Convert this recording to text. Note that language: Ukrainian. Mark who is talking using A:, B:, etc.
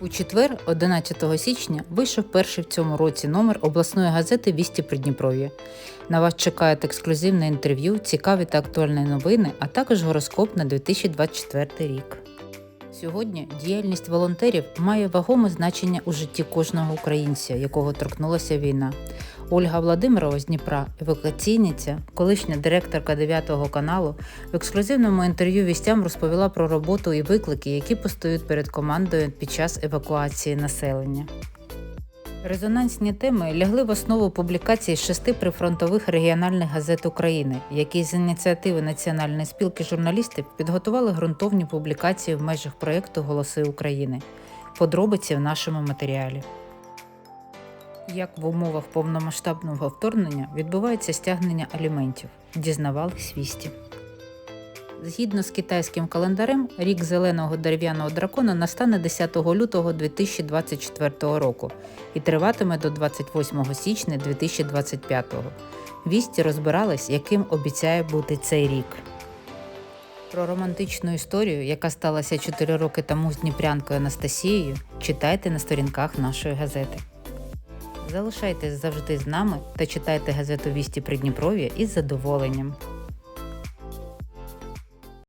A: У четвер, 11 січня, вийшов перший в цьому році номер обласної газети Вісті Придніпров'я. На вас чекають ексклюзивне інтерв'ю, цікаві та актуальні новини, а також гороскоп на 2024 рік. Сьогодні діяльність волонтерів має вагоме значення у житті кожного українця, якого торкнулася війна. Ольга Владимирова з Дніпра, евакуаційниця, колишня директорка 9 каналу, в ексклюзивному інтерв'ю вістям розповіла про роботу і виклики, які постають перед командою під час евакуації населення. Резонансні теми лягли в основу публікацій шести прифронтових регіональних газет України, які з ініціативи Національної спілки журналістів підготували ґрунтовні публікації в межах проєкту Голоси України. Подробиці в нашому матеріалі. Як в умовах повномасштабного вторгнення відбувається стягнення аліментів, дізнавались вісті. Згідно з китайським календарем, рік зеленого дерев'яного дракона настане 10 лютого 2024 року і триватиме до 28 січня 2025. Вісті розбирались, яким обіцяє бути цей рік. Про романтичну історію, яка сталася 4 роки тому з дніпрянкою Анастасією, читайте на сторінках нашої газети. Залишайтесь завжди з нами та читайте газету Вісті Придніпров'я із задоволенням.